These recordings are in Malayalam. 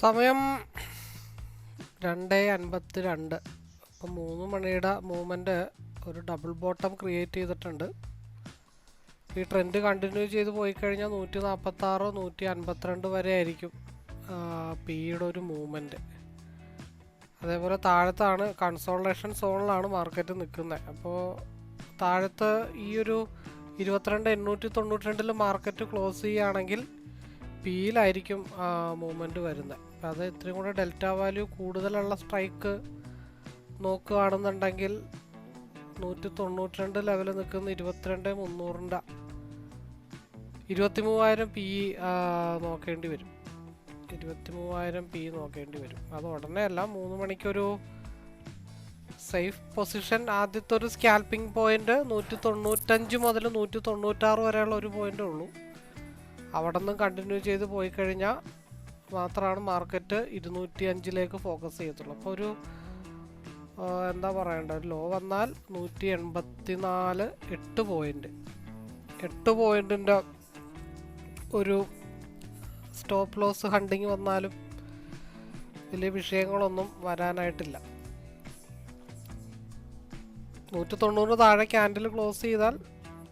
സമയം രണ്ട് അൻപത്തി രണ്ട് അപ്പം മൂന്ന് മണിയുടെ മൂവ്മെന്റ് ഒരു ഡബിൾ ബോട്ടം ക്രിയേറ്റ് ചെയ്തിട്ടുണ്ട്. ഈ ട്രെൻഡ് കണ്ടിന്യൂ ചെയ്ത് പോയി കഴിഞ്ഞാൽ നൂറ്റി നാൽപ്പത്താറ് നൂറ്റി അൻപത്തിരണ്ട് വരെ ആയിരിക്കും പിയുടെ ഒരു മൂവ്മെന്റ് അതേപോലെ താഴത്താണ് കൺസോൾട്ടേഷൻ സോണിലാണ് മാർക്കറ്റ് നിൽക്കുന്നത്. അപ്പോൾ താഴത്ത് ഈ ഒരു ഇരുപത്തിരണ്ട് എണ്ണൂറ്റി തൊണ്ണൂറ്റി രണ്ടിൽ മാർക്കറ്റ് ക്ലോസ് ചെയ്യുകയാണെങ്കിൽ പിയിലായിരിക്കും മൂവ്മെന്റ് വരുന്നത്. അപ്പം അത് ഇത്രയും കൂടെ ഡെൽറ്റ വാല്യൂ കൂടുതലുള്ള സ്ട്രൈക്ക് നോക്കുകയാണെന്നുണ്ടെങ്കിൽ നൂറ്റി തൊണ്ണൂറ്റി രണ്ട് നിൽക്കുന്ന ഇരുപത്തിരണ്ട് മുന്നൂറിന്റെ ഇരുപത്തി മൂവായിരം പി നോക്കേണ്ടി വരും. ഇരുപത്തി മൂവായിരം പി നോക്കേണ്ടി വരും. അത് ഉടനെ അല്ല മൂന്ന് മണിക്കൊരു സേഫ് പൊസിഷൻ ആദ്യത്തെ ഒരു സ്കാൽപ്പിംഗ് പോയിന്റ് നൂറ്റി തൊണ്ണൂറ്റഞ്ച് മുതൽ നൂറ്റി തൊണ്ണൂറ്റാറ് വരെയുള്ള ഒരു പോയിന്റേ ഉള്ളൂ. അവിടെ നിന്നും കണ്ടിന്യൂ ചെയ്ത് പോയി കഴിഞ്ഞാൽ മാത്രമാണ് മാർക്കറ്റ് ഇരുന്നൂറ്റി അഞ്ചിലേക്ക് ഫോക്കസ് ചെയ്യത്തുള്ളൂ. അപ്പോൾ ഒരു എന്താ പറയണ്ട? ഒരു ലോ വന്നാൽ നൂറ്റി എൺപത്തി നാല് എട്ട് പോയിന്റ് എട്ട് പോയിന്റിന്റെ ഒരു സ്റ്റോപ്പ് ലോസ് ഹണ്ടിങ് വന്നാലും വലിയ വിഷയങ്ങളൊന്നും വരാനായിട്ടില്ല. നൂറ്റി തൊണ്ണൂറ് താഴെ ക്യാൻഡിൽ ക്ലോസ് ചെയ്താൽ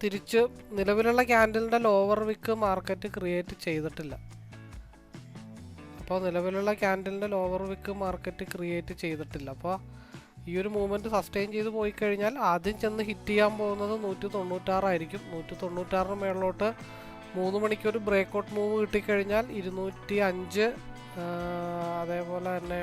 തിരിച്ച് നിലവിലുള്ള ക്യാൻഡിലിന്റെ ലോവർ വിക്ക് മാർക്കറ്റ് ക്രിയേറ്റ് ചെയ്തിട്ടില്ല. അപ്പോൾ നിലവിലുള്ള ക്യാൻഡിലിന്റെ ലോവർ വിക്ക് മാർക്കറ്റ് ക്രിയേറ്റ് ചെയ്തിട്ടില്ല. അപ്പോൾ ഈ ഒരു മൂവ്മെന്റ് സസ്റ്റെയിൻ ചെയ്ത് പോയി കഴിഞ്ഞാൽ ആദ്യം ചെന്ന് ഹിറ്റ് ചെയ്യാൻ പോകുന്നത് നൂറ്റി തൊണ്ണൂറ്റാറായിരിക്കും നൂറ്റി തൊണ്ണൂറ്റാറിന് മേളിലോട്ട് മൂന്ന് മണിക്ക് ഒരു ബ്രേക്ക് ഔട്ട് മൂവ് കിട്ടിക്കഴിഞ്ഞാൽ ഇരുന്നൂറ്റി അഞ്ച് അതേപോലെ തന്നെ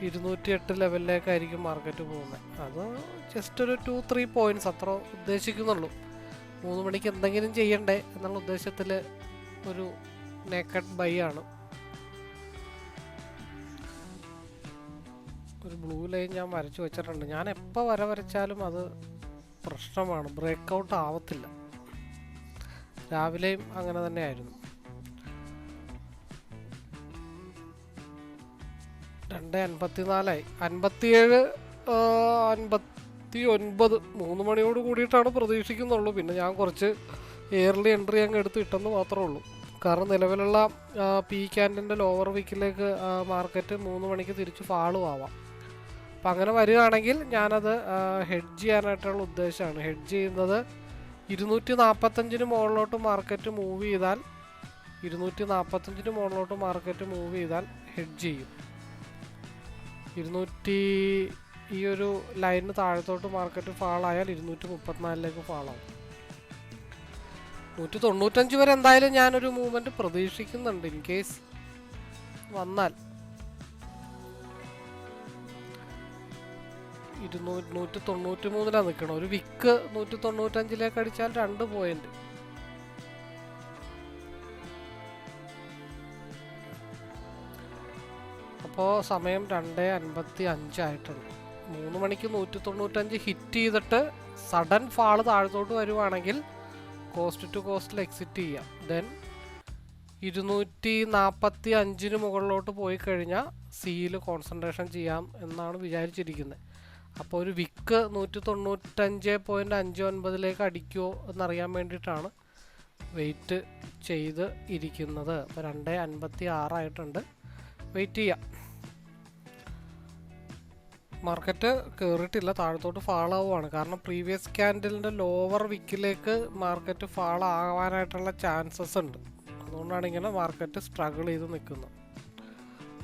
ഇരുന്നൂറ്റി എട്ട് ലെവലിലേക്കായിരിക്കും മാർക്കറ്റ് പോകുന്നത്. അത് ജസ്റ്റ് ഒരു ടു ത്രീ പോയിന്റ്സ് അത്ര ഉദ്ദേശിക്കുന്നുള്ളൂ. മൂന്ന് മണിക്ക് എന്തെങ്കിലും ചെയ്യണ്ടേ എന്നുള്ള ഉദ്ദേശത്തിൽ ഒരു നേക്കഡ് ബൈ ആണ്. ഒരു ബ്ലൂ ലൈൻ ഞാൻ വരച്ചു വെച്ചിട്ടുണ്ട്. ഞാൻ എപ്പോൾ വര വരച്ചാലും അത് പ്രശ്നമാണ്. ബ്രേക്ക് ഔട്ട് ആവത്തില്ല. രാവിലെയും അങ്ങനെ തന്നെയായിരുന്നു. രണ്ട് അൻപത്തി നാലായി അൻപത്തിയേഴ് അൻപത്തി ഒൻപത് മൂന്ന് മണിയോട് കൂടിയിട്ടാണ് പ്രതീക്ഷിക്കുന്നുള്ളൂ. പിന്നെ ഞാൻ കുറച്ച് എയർലി എൻട്രി അങ്ങ് എടുത്ത് ഇട്ടെന്ന് മാത്രമേ ഉള്ളൂ. കാരണം നിലവിലുള്ള പി ക്യാൻഡിന്റെ ലോവർ വീക്കിലേക്ക് മാർക്കറ്റ് മൂന്ന് മണിക്ക് തിരിച്ച് ഫാളും ആവാം. അപ്പം അങ്ങനെ വരികയാണെങ്കിൽ ഞാനത് ഹെഡ്ജ് ചെയ്യാനായിട്ടുള്ള ഉദ്ദേശമാണ്. ഹെഡ്ജ് ചെയ്യുന്നത് ഇരുന്നൂറ്റി നാൽപ്പത്തഞ്ചിന് മുകളിലോട്ട് മാർക്കറ്റ് മൂവ് ചെയ്താൽ ഇരുന്നൂറ്റി നാൽപ്പത്തഞ്ചിന് മുകളിലോട്ട് മാർക്കറ്റ് മൂവ് ചെയ്താൽ ഹെഡ്ജ് ചെയ്യും. ഇരുന്നൂറ്റി ഈ ഒരു ലൈനിന് താഴത്തോട്ട് മാർക്കറ്റ് ഫാളായാൽ ഇരുന്നൂറ്റി മുപ്പത്തിനാലിലേക്ക് ഫാളാവും. നൂറ്റി തൊണ്ണൂറ്റഞ്ച് വരെ എന്തായാലും ഞാനൊരു മൂവ്മെന്റ് പ്രതീക്ഷിക്കുന്നുണ്ട് ഇൻ കേസ് വന്നാൽ. ഇരുന്നൂറ്റി നൂറ്റി തൊണ്ണൂറ്റി മൂന്നിലാണ് നിൽക്കണം ഒരു വിക്ക് നൂറ്റി തൊണ്ണൂറ്റഞ്ചിലേക്ക് അടിച്ചാൽ രണ്ട് പോയിന്റ് അപ്പോൾ സമയം രണ്ട് അൻപത്തി അഞ്ചായിട്ടുണ്ട്. മൂന്ന് മണിക്ക് നൂറ്റി തൊണ്ണൂറ്റഞ്ച് ഹിറ്റ് ചെയ്തിട്ട് സഡൻ ഫാൾ താഴത്തോട്ട് വരുവാണെങ്കിൽ കോസ്റ്റ് ടു കോസ്റ്റിൽ എക്സിറ്റ് ചെയ്യാം. ദെൻ ഇരുന്നൂറ്റി നാൽപ്പത്തി അഞ്ചിന് മുകളിലോട്ട് പോയി കഴിഞ്ഞാൽ സിയിൽ കോൺസെൻട്രേഷൻ ചെയ്യാം എന്നാണ് വിചാരിച്ചിരിക്കുന്നത് അപ്പോൾ ഒരു വിക്ക് നൂറ്റി തൊണ്ണൂറ്റഞ്ച് പോയിന്റ് അഞ്ച് ഒൻപതിലേക്ക് അടിക്കുമോ എന്നറിയാൻ വേണ്ടിയിട്ടാണ് വെയിറ്റ് ചെയ്ത് ഇരിക്കുന്നത്. അപ്പോൾ രണ്ട് അൻപത്തി ആറായിട്ടുണ്ട്. വെയിറ്റ് ചെയ്യാം. മാർക്കറ്റ് കയറിയിട്ടില്ല താഴത്തോട്ട് ഫാൾ ആവുകയാണ് കാരണം പ്രീവിയസ് ക്യാൻഡലിന്റെ ലോവർ വിക്കിലേക്ക് മാർക്കറ്റ് ഫാൾ ആവാനായിട്ടുള്ള ചാൻസസ് ഉണ്ട്. അതുകൊണ്ടാണ് ഇങ്ങനെ മാർക്കറ്റ് സ്ട്രഗിൾ ചെയ്ത് നിൽക്കുന്നത്.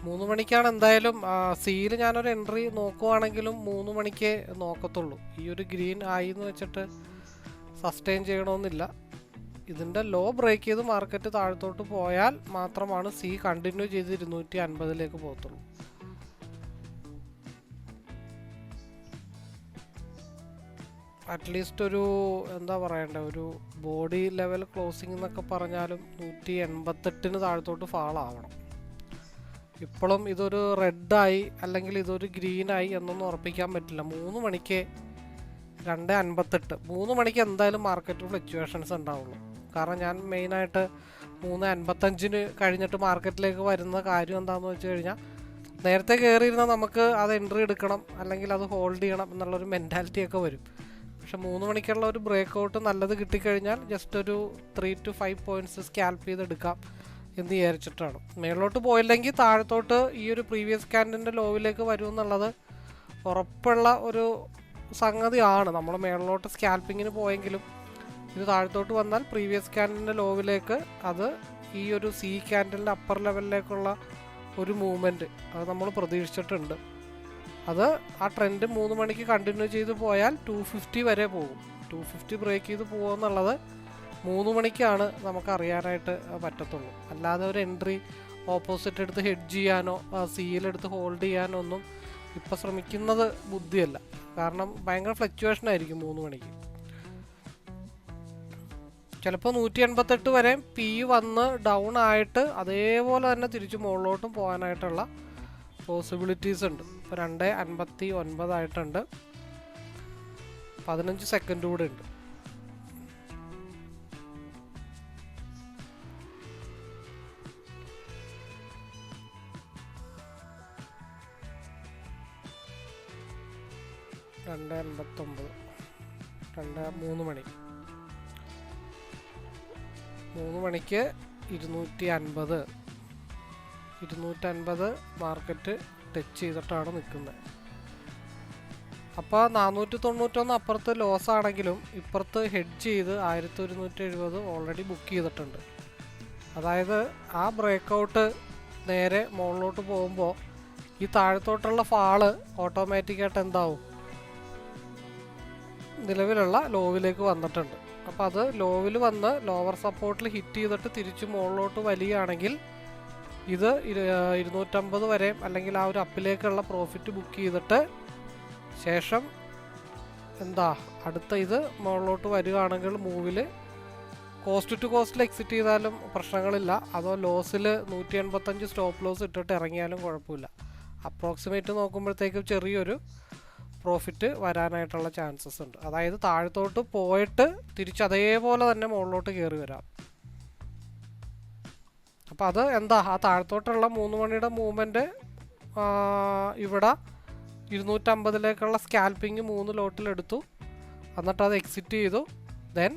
മൂന്ന് മണിക്കാണ് എന്തായാലും സിയിൽ ഞാനൊരു എൻട്രി നോക്കുവാണെങ്കിലും മൂന്ന് മണിക്കേ നോക്കത്തുള്ളൂ. ഈ ഒരു ഗ്രീൻ ആയി എന്ന് വെച്ചിട്ട് സസ്റ്റെയിൻ ചെയ്യണമെന്നില്ല. ഇതിന്റെ ലോ ബ്രേക്ക് ചെയ്ത് മാർക്കറ്റ് താഴത്തോട്ട് പോയാൽ മാത്രമാണ് സി കണ്ടിന്യൂ ചെയ്ത് ഇരുന്നൂറ്റി അൻപതിലേക്ക് പോകത്തുള്ളൂ. അറ്റ്ലീസ്റ്റ് ഒരു എന്താ പറയണ്ടേ ഒരു ബോഡി ലെവൽ ക്ലോസിംഗ് എന്നൊക്കെ പറഞ്ഞാലും നൂറ്റി എൺപത്തെട്ടിന് താഴത്തോട്ട് ഫാളാവണം ഇപ്പോഴും ഇതൊരു റെഡായി അല്ലെങ്കിൽ ഇതൊരു ഗ്രീനായി എന്നൊന്നും ഉറപ്പിക്കാൻ പറ്റില്ല. മൂന്ന് മണിക്ക് രണ്ട് അൻപത്തെട്ട്. മൂന്ന് മണിക്ക് എന്തായാലും മാർക്കറ്റ് ഫ്ലക്ച്വേഷൻസ് ഉണ്ടാവുള്ളൂ. കാരണം ഞാൻ മെയിനായിട്ട് മൂന്ന് അൻപത്തഞ്ചിന് കഴിഞ്ഞിട്ട് മാർക്കറ്റിലേക്ക് വരുന്ന കാര്യം എന്താണെന്ന് വെച്ച് കഴിഞ്ഞാൽ നേരത്തെ കയറിയിരുന്നാൽ നമുക്ക് അത് എൻട്രി എടുക്കണം അല്ലെങ്കിൽ അത് ഹോൾഡ് ചെയ്യണം എന്നുള്ളൊരു മെന്റാലിറ്റിയൊക്കെ വരും. പക്ഷെ മൂന്ന് മണിക്കുള്ള ഒരു ബ്രേക്ക് ഔട്ട് നല്ലത് കിട്ടിക്കഴിഞ്ഞാൽ ജസ്റ്റ് ഒരു three to five points scalp ചെയ്തെടുക്കാം എന്ന് വിചാരിച്ചിട്ടാണ്. മേളിലോട്ട് പോയില്ലെങ്കിൽ താഴത്തോട്ട് ഈ ഒരു പ്രീവിയസ് ക്യാൻഡിന്റെ ലോവിലേക്ക് വരുമെന്നുള്ളത് ഉറപ്പുള്ള ഒരു സംഗതിയാണ്. നമ്മൾ മേളിലോട്ട് സ്കാൽപ്പിങ്ങിന് പോയെങ്കിലും ഇത് താഴത്തോട്ട് വന്നാൽ പ്രീവിയസ് ക്യാൻഡിന്റെ ലോവിലേക്ക് അത് ഈ ഒരു സി ക്യാൻഡിലിന്റെ അപ്പർ ലെവലിലേക്കുള്ള ഒരു മൂവ്മെന്റ് അത് നമ്മൾ പ്രതീക്ഷിച്ചിട്ടുണ്ട്. അത് ആ ട്രെൻഡ് മൂന്ന് മണിക്ക് കണ്ടിന്യൂ ചെയ്ത് പോയാൽ ടു ഫിഫ്റ്റി വരെ പോകും. ടു ഫിഫ്റ്റി ബ്രേക്ക് ചെയ്ത് പോകുമെന്നുള്ളത് മൂന്ന് മണിക്കാണ് നമുക്ക് അറിയാനായിട്ട് പറ്റത്തുള്ളൂ. അല്ലാതെ ഒരു എൻട്രി ഓപ്പോസിറ്റ് എടുത്ത് ഹെഡ് ചെയ്യാനോ സിയിലെടുത്ത് ഹോൾഡ് ചെയ്യാനോ ഒന്നും ഇപ്പം ശ്രമിക്കുന്നത് ബുദ്ധിയല്ല. കാരണം ഭയങ്കര ഫ്ലക്ച്വേഷൻ ആയിരിക്കും മൂന്ന് മണിക്ക്. ചിലപ്പോൾ നൂറ്റി എൺപത്തെട്ട് വരെ പി വന്ന് ഡൗൺ ആയിട്ട് അതേപോലെ തന്നെ തിരിച്ച് മുകളിലോട്ടും പോകാനായിട്ടുള്ള പോസിബിലിറ്റീസ് ഉണ്ട്. ഇപ്പോൾ രണ്ട് അൻപത്തി ഒൻപതായിട്ടുണ്ട്. പതിനഞ്ച് സെക്കൻഡ് കൂടെ ഉണ്ട്. രണ്ട് അൻപത്തൊമ്പത്. രണ്ട് മൂന്ന് മണി. മൂന്ന് മണിക്ക് ഇരുന്നൂറ്റി അൻപത്. ഇരുന്നൂറ്റൻപത് മാർക്കറ്റ് ടച്ച് ചെയ്തിട്ടാണ് നിൽക്കുന്നത് അപ്പോൾ നാനൂറ്റി തൊണ്ണൂറ്റൊന്ന് അപ്പുറത്ത് ലോസ് ആണെങ്കിലും ഇപ്പുറത്ത് ഹെഡ് ചെയ്ത് ആയിരത്തി ഒരുന്നൂറ്റി എഴുപത് ഓൾറെഡി ബുക്ക് ചെയ്തിട്ടുണ്ട്. അതായത് ആ ബ്രേക്കൗട്ട് നേരെ മുകളിലോട്ട് പോകുമ്പോൾ ഈ താഴത്തോട്ടുള്ള ഫാൾ ഓട്ടോമാറ്റിക്കായിട്ട് എന്താവും? നിലവിലുള്ള ലോവിലേക്ക് വന്നിട്ടുണ്ട്. അപ്പോൾ അത് ലോവിൽ വന്ന് ലോവർ സപ്പോർട്ടിൽ ഹിറ്റ് ചെയ്തിട്ട് തിരിച്ച് മുകളിലോട്ട് വലിയുകയാണെങ്കിൽ ഇത് ഇരു- ഇരുന്നൂറ്റമ്പത് വരെ അല്ലെങ്കിൽ ആ ഒരു അപ്പിലേക്കുള്ള പ്രോഫിറ്റ് ബുക്ക് ചെയ്തിട്ട് ശേഷം എന്താ അടുത്ത ഇത് മുകളിലോട്ട് വരികയാണെങ്കിൽ മൂവിൽ കോസ്റ്റ് ടു കോസ്റ്റിൽ എക്സിറ്റ് ചെയ്താലും പ്രശ്നങ്ങളില്ല. അതോ ലോസിൽ നൂറ്റി എൺപത്തഞ്ച് സ്റ്റോപ്പ് ലോസ് ഇട്ടിട്ട് ഇറങ്ങിയാലും കുഴപ്പമില്ല. അപ്രോക്സിമേറ്റ് നോക്കുമ്പോഴത്തേക്കും ചെറിയൊരു പ്രോഫിറ്റ് വരാനായിട്ടുള്ള ചാൻസസ് ഉണ്ട്. അതായത് താഴത്തോട്ട് പോയിട്ട് തിരിച്ച് അതേപോലെ തന്നെ മുകളിലോട്ട് കയറി വരാം. അപ്പോൾ അത് എന്താ ആ താഴത്തോട്ടുള്ള മൂന്ന് മണിയുടെ മൂവ്മെന്റ് ഇവിടെ ഇരുന്നൂറ്റമ്പതിലേക്കുള്ള സ്കാൽപ്പിങ് മൂന്ന് ലോട്ടിലെടുത്തു. എന്നിട്ട് അത് എക്സിറ്റ് ചെയ്തു. ദെൻ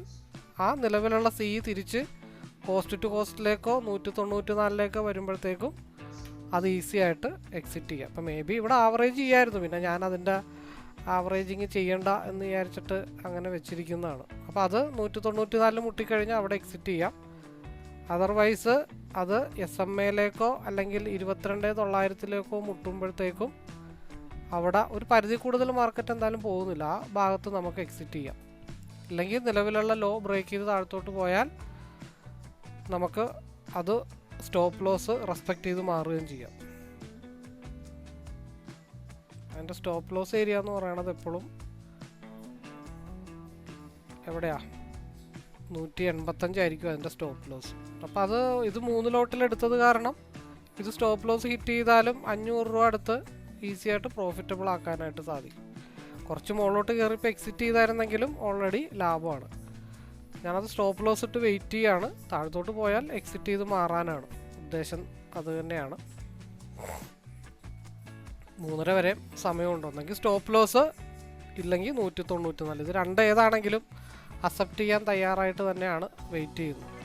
ആ നിലവിലുള്ള സി തിരിച്ച് കോസ്റ്റ് ടു കോസ്റ്റിലേക്കോ നൂറ്റി തൊണ്ണൂറ്റി നാലിലേക്കോ വരുമ്പോഴത്തേക്കും അത് ഈസി ആയിട്ട് എക്സിറ്റ് ചെയ്യാം. അപ്പം മേ ബി ഇവിടെ ആവറേജ് ചെയ്യായിരുന്നു. പിന്നെ ഞാൻ അതിന്റെ ആവറേജിങ് ചെയ്യണ്ട എന്ന് വിചാരിച്ചിട്ട് അങ്ങനെ വെച്ചിരിക്കുന്നതാണ്. അപ്പോൾ അത് നൂറ്റി തൊണ്ണൂറ്റി നാലിൽ മുട്ടിക്കഴിഞ്ഞാൽ അവിടെ എക്സിറ്റ് ചെയ്യാം. അതർവൈസ് അത് എസ് എം എയിലേക്കോ അല്ലെങ്കിൽ ഇരുപത്തിരണ്ട് തൊള്ളായിരത്തിലേക്കോ മുട്ടുമ്പോഴത്തേക്കും അവിടെ ഒരു പരിധി കൂടുതൽ മാർക്കറ്റ് എന്തായാലും പോകുന്നില്ല. ആ ഭാഗത്ത് നമുക്ക് എക്സിറ്റ് ചെയ്യാം. അല്ലെങ്കിൽ നിലവിലുള്ള ലോ ബ്രേക്ക് ചെയ്ത് താഴത്തോട്ട് പോയാൽ നമുക്ക് അത് സ്റ്റോപ്പ് ലോസ് റെസ്പെക്റ്റ് ചെയ്ത് മാറുകയും ചെയ്യാം. അതിന്റെ സ്റ്റോപ്പ് ലോസ് ഏരിയ എന്ന് പറയണത് എപ്പോഴും എവിടെയാ? നൂറ്റി എൺപത്തഞ്ചായിരിക്കും അതിന്റെ സ്റ്റോപ്പ് ലോസ്. അപ്പോൾ അത് ഇത് മൂന്ന് ലോട്ടിൽ എടുത്തത് കാരണം ഇത് സ്റ്റോപ്പ് ലോസ് ഹിറ്റ് ചെയ്താലും അഞ്ഞൂറ് രൂപ അടുത്ത് ഈസി ആയിട്ട് പ്രോഫിറ്റബിൾ ആക്കാനായിട്ട് സാധിക്കും. കുറച്ച് മുകളിലോട്ട് കയറിപ്പോൾ എക്സിറ്റ് ചെയ്തായിരുന്നെങ്കിലും ഓൾറെഡി ലാഭമാണ്. ഞാനത് സ്റ്റോപ്പ് ലോസ് ഇട്ട് വെയിറ്റ് ചെയ്യാണ്. താഴത്തോട്ട് പോയാൽ എക്സിറ്റ് ചെയ്ത് മാറാനാണ് ഉദ്ദേശം. അത് തന്നെയാണ്. മൂന്നര വരെ സമയമുണ്ട്. ഒന്നെങ്കിൽ സ്റ്റോപ്പ് ലോസ് ഇല്ലെങ്കിൽ നൂറ്റി തൊണ്ണൂറ്റി നാല് ഇത് രണ്ട് ഏതാണെങ്കിലും അക്സെപ്റ്റ് ചെയ്യാൻ തയ്യാറായിട്ട് തന്നെയാണ് വെയിറ്റ് ചെയ്യുന്നത്.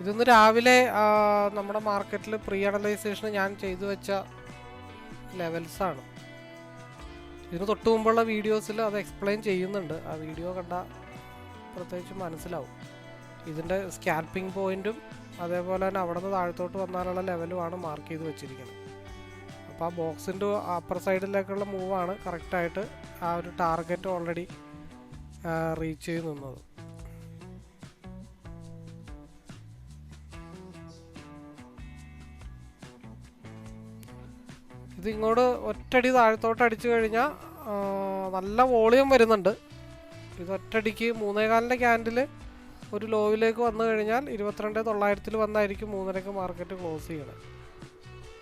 ഇതൊന്ന് രാവിലെ നമ്മുടെ മാർക്കറ്റിൽ പ്രീ അനലൈസേഷൻ ഞാൻ ചെയ്തു വെച്ച ലെവൽസാണ്. ഇതിന് തൊട്ട് മുമ്പുള്ള വീഡിയോസിൽ അത് എക്സ്പ്ലെയിൻ ചെയ്യുന്നുണ്ട്. ആ വീഡിയോ കണ്ട പ്രത്യേകിച്ച് മനസ്സിലാവും. ഇതിന്റെ സ്കാൽപ്പിംഗ് പോയിന്റും അതേപോലെ തന്നെ അവിടെ നിന്ന് താഴത്തോട്ട് വന്നാലുള്ള ലെവലുമാണ് മാർക്ക് ചെയ്ത് വെച്ചിരിക്കുന്നത്. അപ്പോൾ ആ ബോക്സിന്റെ അപ്പർ സൈഡിലേക്കുള്ള മൂവാണ് കറക്റ്റായിട്ട് ആ ഒരു ടാർഗറ്റ് ഓൾറെഡി റീച്ച് ചെയ്ത് നിന്നത്. ഇത് ഇങ്ങോട്ട് ഒറ്റടി താഴത്തോട്ട് അടിച്ചു കഴിഞ്ഞാൽ നല്ല വോളിയം വരുന്നുണ്ട്. ഇത് ഒറ്റടിക്ക് മൂന്നേകാലിന്റെ ക്യാൻഡിൽ ഒരു ലോവിലേക്ക് വന്നു കഴിഞ്ഞാൽ ഇരുപത്തിരണ്ട് തൊള്ളായിരത്തിൽ വന്നായിരിക്കും മൂന്നരക്ക് മാർക്കറ്റ് ക്ലോസ് ചെയ്യണത്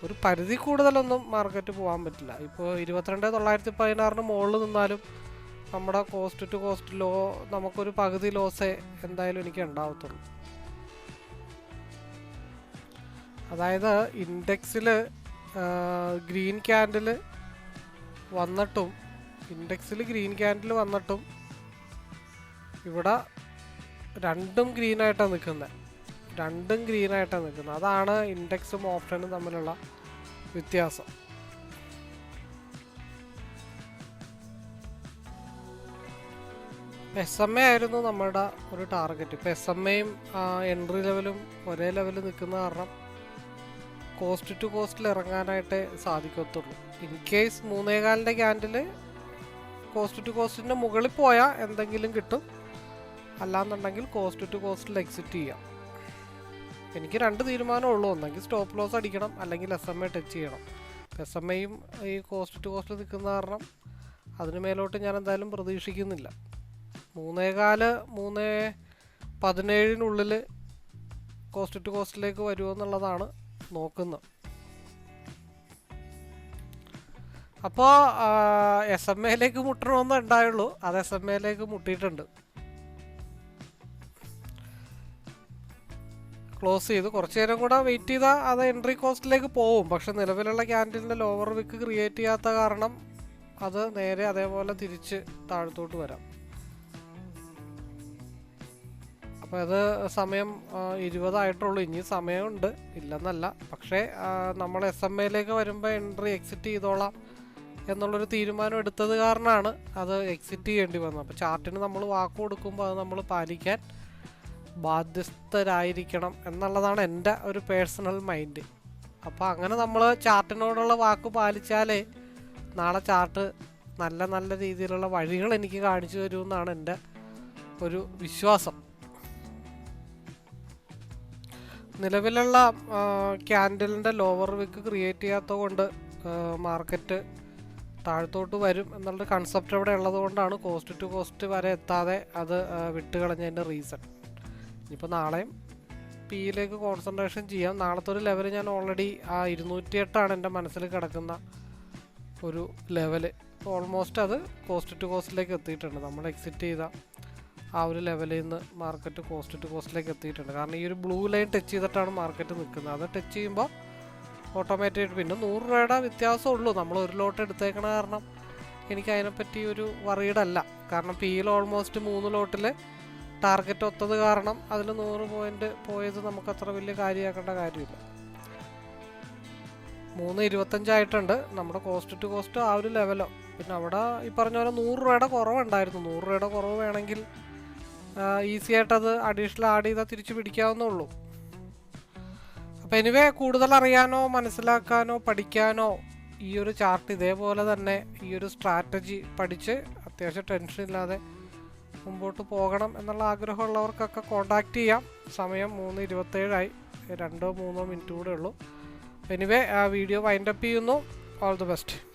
ഒരു പരിധി കൂടുതലൊന്നും മാർക്കറ്റ് പോകാൻ പറ്റില്ല. ഇപ്പോൾ ഇരുപത്തിരണ്ട് തൊള്ളായിരത്തി പതിനാറിന് മുകളിൽ നിന്നാലും നമ്മുടെ കോസ്റ്റ് ടു കോസ്റ്റ് ലോ നമുക്കൊരു പകുതി ലോസേ എന്തായാലും എനിക്ക് ഉണ്ടാവത്തുള്ളൂ. അതായത് ഇൻഡെക്സിൽ ഗ്രീൻ ക്യാൻഡിൽ വന്നിട്ടും ഇൻഡെക്സിൽ ഗ്രീൻ ക്യാൻഡിൽ വന്നിട്ടും ഇവിടെ രണ്ടും ഗ്രീനായിട്ടാണ് നിൽക്കുന്നത് രണ്ടും ഗ്രീനായിട്ടാണ് നിൽക്കുന്നത് അതാണ് ഇൻഡെക്സും ഓപ്ഷനും തമ്മിലുള്ള വ്യത്യാസം. എസ് എം എ ആയിരുന്നു നമ്മുടെ ഒരു ടാർഗറ്റ് ഇപ്പം എസ് എം എയും എൻട്രി ലെവലും ഒരേ ലെവലിൽ നിൽക്കുന്ന കാരണം കോസ്റ്റ് ടു കോസ്റ്റിൽ ഇറങ്ങാനായിട്ടേ സാധിക്കത്തുള്ളൂ. ഇൻ കേസ് മൂന്നേകാലിന്റെ ക്യാൻഡിൽ കോസ്റ്റ് ടു കോസ്റ്റിന്റെ മുകളിൽ പോയാൽ എന്തെങ്കിലും കിട്ടും. അല്ലാന്നുണ്ടെങ്കിൽ കോസ്റ്റ് ടു കോസ്റ്റിൽ എക്സിറ്റ് ചെയ്യാം. എനിക്ക് രണ്ട് തീരുമാനമേ ഉള്ളൂ. ഒന്നെങ്കിൽ സ്റ്റോപ്പ് ലോസ് അടിക്കണം അല്ലെങ്കിൽ എസ് എം എ ടച്ച് ചെയ്യണം. എസ് എം എയും ഈ കോസ്റ്റ് ടു കോസ്റ്റിൽ നിൽക്കുന്ന കാരണം അതിന് മേലോട്ട് ഞാൻ എന്തായാലും പ്രതീക്ഷിക്കുന്നില്ല. മൂന്നേകാൽ മൂന്ന് പതിനേഴിനുള്ളിൽ കോസ്റ്റ് ടു കോസ്റ്റിലേക്ക് വരുമോ എന്നുള്ളതാണ് നോക്കുന്നത്. അപ്പോൾ എസ് എം എയിലേക്ക് മുട്ടണമെന്നേ ഉണ്ടായുള്ളൂ. അത് എസ് എം എയിലേക്ക് മുട്ടിയിട്ടുണ്ട്. ക്ലോസ് ചെയ്ത്. കുറച്ച് നേരം കൂടെ വെയിറ്റ് ചെയ്താൽ അത് എൻട്രി കോസ്റ്റിലേക്ക് പോവും പക്ഷെ നിലവിലുള്ള ക്യാന്റീനിന്റെ ലോവർ വിക്ക് ക്രിയേറ്റ് ചെയ്യാത്ത കാരണം അത് നേരെ അതേപോലെ തിരിച്ച് താഴത്തോട്ട് വരാം. അപ്പോൾ അത് സമയം ഇരുപതായിട്ടുള്ളൂ. ഇനി സമയമുണ്ട്. ഇല്ലെന്നല്ല. പക്ഷേ നമ്മൾ എസ് എം എയിലേക്ക് വരുമ്പോൾ എൻട്രി എക്സിറ്റ് ചെയ്തോളാം എന്നുള്ളൊരു തീരുമാനം എടുത്തത് കാരണമാണ് അത് എക്സിറ്റ് ചെയ്യേണ്ടി വന്നത്. അപ്പോൾ ചാർട്ടിന് നമ്മൾ വാക്ക് കൊടുക്കുമ്പോൾ അത് നമ്മൾ പാലിക്കാൻ ബാധ്യസ്ഥരായിരിക്കണം എന്നുള്ളതാണ് എന്റെ ഒരു പേഴ്സണൽ മൈൻഡ്. അപ്പോൾ അങ്ങനെ നമ്മൾ ചാർട്ടിനോടുള്ള വാക്ക് പാലിച്ചാലേ നാളെ ചാർട്ട് നല്ല നല്ല രീതിയിലുള്ള വഴികൾ എനിക്ക് കാണിച്ചു തരുമെന്നാണ് എന്റെ ഒരു വിശ്വാസം. നിലവിലുള്ള ക്യാൻഡലിന്റെ ലോവർ വിക്ക് ക്രിയേറ്റ് ചെയ്യാത്തത് കൊണ്ട് മാർക്കറ്റ് താഴത്തോട്ട് വരും എന്നുള്ള കൺസെപ്റ്റ് അവിടെ ഉള്ളതുകൊണ്ടാണ് കോസ്റ്റ് ടു കോസ്റ്റ് വരെ എത്താതെ അത് വിട്ടുകളഞ്ഞതിന്റെ റീസൺ ഇനിയിപ്പോൾ നാളെയും പിയിലേക്ക് കോൺസെൻട്രേഷൻ ചെയ്യാം. നാളത്തെ ഒരു ലെവൽ ഞാൻ ഓൾറെഡി ആ ഇരുന്നൂറ്റി എട്ടാണ് എന്റെ മനസ്സിൽ കിടക്കുന്ന ഒരു ലെവൽ ഓൾമോസ്റ്റ് അത് കോസ്റ്റ് ടു കോസ്റ്റിലേക്ക് എത്തിയിട്ടുണ്ട്. നമ്മൾ എക്സിറ്റ് ചെയ്ത ആ ഒരു ലെവലിൽ നിന്ന് മാർക്കറ്റ് കോസ്റ്റ് ടു കോസ്റ്റിലേക്ക് എത്തിയിട്ടുണ്ട്. കാരണം ഈ ഒരു ബ്ലൂ ലൈൻ ടച്ച് ചെയ്തിട്ടാണ് മാർക്കറ്റ് നിൽക്കുന്നത്. അത് ടച്ച് ചെയ്യുമ്പോൾ ഓട്ടോമാറ്റിക് പിന്നെ നൂറ് രൂപയുടെ വ്യത്യാസമുള്ളൂ നമ്മൾ ഒരു ലോട്ട് എടുത്തേക്കണ കാരണം എനിക്ക് അതിനെപ്പറ്റി ഒരു വറീഡല്ല കാരണം കാരണം പിയിൽ ഓൾമോസ്റ്റ് മൂന്ന് ലോട്ടിൽ ടാർഗറ്റ് ഒത്തത് കാരണം അതിൽ നൂറ് പോയിന്റ് പോയത് നമുക്ക് അത്ര വലിയ കാര്യമാക്കേണ്ട കാര്യമില്ല. മൂന്ന് ഇരുപത്തഞ്ചായിട്ടുണ്ട് നമ്മുടെ കോസ്റ്റ് ടു കോസ്റ്റ് ആ ഒരു ലെവലോ പിന്നെ അവിടെ ഈ പറഞ്ഞ പോലെ നൂറ് രൂപയുടെ കുറവുണ്ടായിരുന്നു. നൂറ് രൂപയുടെ കുറവ് വേണമെങ്കിൽ ഈസി ആയിട്ടത് അഡീഷണൽ ആഡ് ചെയ്താൽ തിരിച്ചു പിടിക്കാവുന്നേ ഉള്ളൂ അപ്പോൾ എനിവേ കൂടുതൽ അറിയാനോ മനസ്സിലാക്കാനോ പഠിക്കാനോ ഈ ഒരു ചാർട്ട് ഇതേപോലെ തന്നെ ഈ ഒരു സ്ട്രാറ്റജി പഠിച്ച് അത്യാവശ്യം ടെൻഷൻ ഇല്ലാതെ മുമ്പോട്ട് പോകണം എന്നുള്ള ആഗ്രഹമുള്ളവർക്കൊക്കെ കോണ്ടാക്ട് ചെയ്യാം. സമയം മൂന്ന് ഇരുപത്തേഴായി. രണ്ടോ മൂന്നോ മിനിറ്റ് കൂടെ ഉള്ളൂ. എനിവേ ആ വീഡിയോ വൈൻഡപ്പ് ചെയ്യുന്നു. All the best